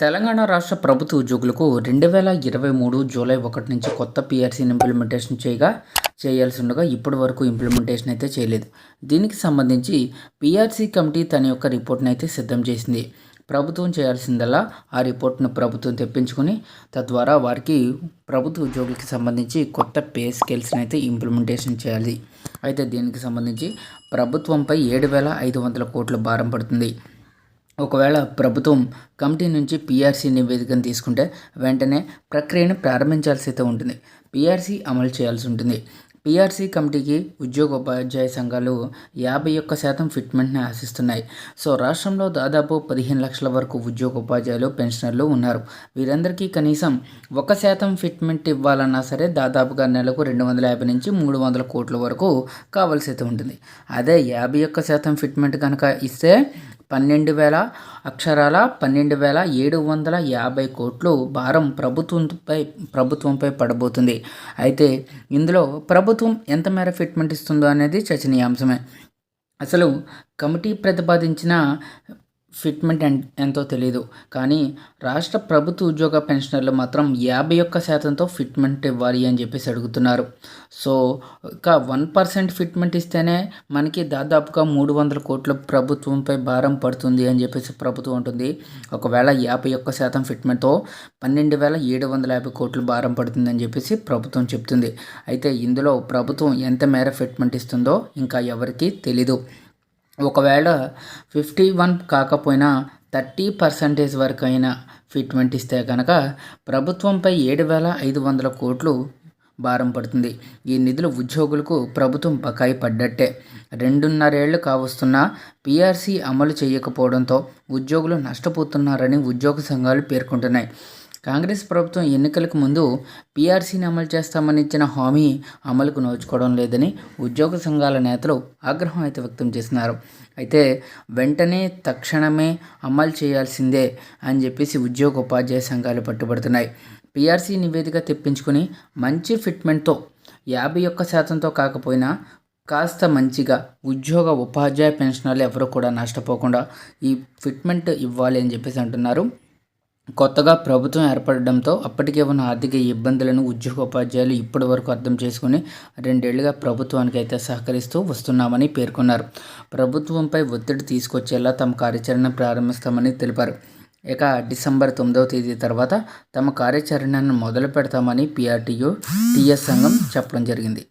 తెలంగాణ రాష్ట్ర ప్రభుత్వ ఉద్యోగులకు రెండు వేల ఇరవై మూడు జూలై ఒకటి నుంచి కొత్త పిఆర్సీని ఇంప్లిమెంటేషన్ చేయగా చేయాల్సి ఉండగా ఇప్పటి వరకు ఇంప్లిమెంటేషన్ అయితే చేయలేదు. దీనికి సంబంధించి పిఆర్సీ కమిటీ తన యొక్క రిపోర్ట్ని అయితే సిద్ధం చేసింది. ప్రభుత్వం చేయాల్సిందల్లా ఆ రిపోర్ట్ను ప్రభుత్వం తెప్పించుకొని తద్వారా వారికి ప్రభుత్వ ఉద్యోగులకి సంబంధించి కొత్త పే స్కేల్స్ని అయితే ఇంప్లిమెంటేషన్ చేయాలి. అయితే దీనికి సంబంధించి ప్రభుత్వంపై ఏడు వేల ఐదు వందల కోట్ల భారం పడుతుంది. ఒకవేళ ప్రభుత్వం కమిటీ నుంచి పీఆర్సీ నివేదికను తీసుకుంటే వెంటనే ప్రక్రియను ప్రారంభించాల్సి అయితే ఉంటుంది. పీఆర్సీ అమలు చేయాల్సి ఉంటుంది. పీఆర్సీ కమిటీకి ఉద్యోగ ఉపాధ్యాయ సంఘాలు యాభై ఒక్క శాతం ఫిట్మెంట్ని ఆశిస్తున్నాయి. సో రాష్ట్రంలో దాదాపు పదిహేను లక్షల వరకు ఉద్యోగ ఉపాధ్యాయులు పెన్షనర్లు ఉన్నారు. వీరందరికీ కనీసం ఒక శాతం ఫిట్మెంట్ ఇవ్వాలన్నా సరే దాదాపుగా నెలకు రెండు వందల యాభై నుంచి మూడు వందల కోట్ల వరకు కావాల్సి అయితే ఉంటుంది. అదే యాభై ఒక్క శాతం ఫిట్మెంట్ కనుక ఇస్తే పన్నెండు వేల అక్షరాల పన్నెండు వేల ఏడు వందల యాభై కోట్లు భారం ప్రభుత్వంపై ప్రభుత్వంపై పడబోతుంది. అయితే ఇందులో ప్రభుత్వం ఎంత మేర ఫిట్మెంట్ ఇస్తుందో అనేది చర్చనీయాంశమే. అసలు కమిటీ ప్రతిపాదించిన ఫిట్మెంట్ ఎంతో తెలియదు కానీ రాష్ట్ర ప్రభుత్వ ఉద్యోగ పెన్షనర్లు మాత్రం యాభై ఒక్క శాతంతో ఫిట్మెంట్ ఇవ్వాలి అని చెప్పేసి అడుగుతున్నారు. సో ఇక వన్ పర్సెంట్ ఫిట్మెంట్ ఇస్తేనే మనకి దాదాపుగా మూడు వందల కోట్ల ప్రభుత్వంపై భారం పడుతుంది అని చెప్పేసి ప్రభుత్వం ఉంటుంది ఒకవేళ యాభై ఒక్క శాతం ఫిట్మెంట్తో పన్నెండు వేల ఏడు వందల యాభై కోట్లు భారం పడుతుందని చెప్పేసి ప్రభుత్వం చెప్తుంది. అయితే ఇందులో ప్రభుత్వం ఎంత మేర ఫిట్మెంట్ ఇస్తుందో ఇంకా ఎవరికీ తెలీదు. ఒకవేళ ఫిఫ్టీ వన్ కాకపోయినా థర్టీ పర్సంటేజ్ వరకు అయినా ఫిట్మెంట్ ఇస్తే కనుక ప్రభుత్వంపై ఏడు వేల ఐదు వందల కోట్లు భారం పడుతుంది. ఈ నిధులు ఉద్యోగులకు ప్రభుత్వం బకాయి పడ్డట్టే. రెండున్నరేళ్ళు కావస్తున్నా పీఆర్సీ అమలు చేయకపోవడంతో ఉద్యోగులు నష్టపోతున్నారని ఉద్యోగ సంఘాలు పేర్కొంటున్నాయి. కాంగ్రెస్ ప్రభుత్వం ఎన్నికలకు ముందు పీఆర్సీని అమలు చేస్తామని ఇచ్చిన హామీ అమలుకు నోచుకోవడం లేదని ఉద్యోగ సంఘాల నేతలు ఆగ్రహం అయితే వ్యక్తం చేస్తున్నారు. అయితే వెంటనే తక్షణమే అమలు చేయాల్సిందే అని చెప్పేసి ఉద్యోగ ఉపాధ్యాయ సంఘాలు పట్టుబడుతున్నాయి. పీఆర్సీ నివేదిక తెప్పించుకుని మంచి ఫిట్మెంట్తో యాభై ఒక్క శాతంతో కాకపోయినా కాస్త మంచిగా ఉద్యోగ ఉపాధ్యాయ పెన్షనర్లు ఎవరు కూడా నష్టపోకుండా ఈ ఫిట్మెంట్ ఇవ్వాలి అని చెప్పేసి అంటున్నారు. కొత్తగా ప్రభుత్వం ఏర్పడడంతో అప్పటికే ఉన్న ఆర్థిక ఇబ్బందులను ఉద్యోగోపాధ్యాయులు ఇప్పటి వరకు అర్థం చేసుకుని రెండేళ్ళుగా ప్రభుత్వానికి అయితే సహకరిస్తూ వస్తున్నామని పేర్కొన్నారు. ప్రభుత్వంపై ఒత్తిడి తీసుకొచ్చేలా తమ కార్యాచరణ ప్రారంభిస్తామని తెలిపారు. ఇక డిసెంబర్ తొమ్మిదవ తేదీ తర్వాత తమ కార్యాచరణను మొదలు పెడతామని పిఆర్టీయూ టీఎస్ సంఘం చెప్పడం జరిగింది.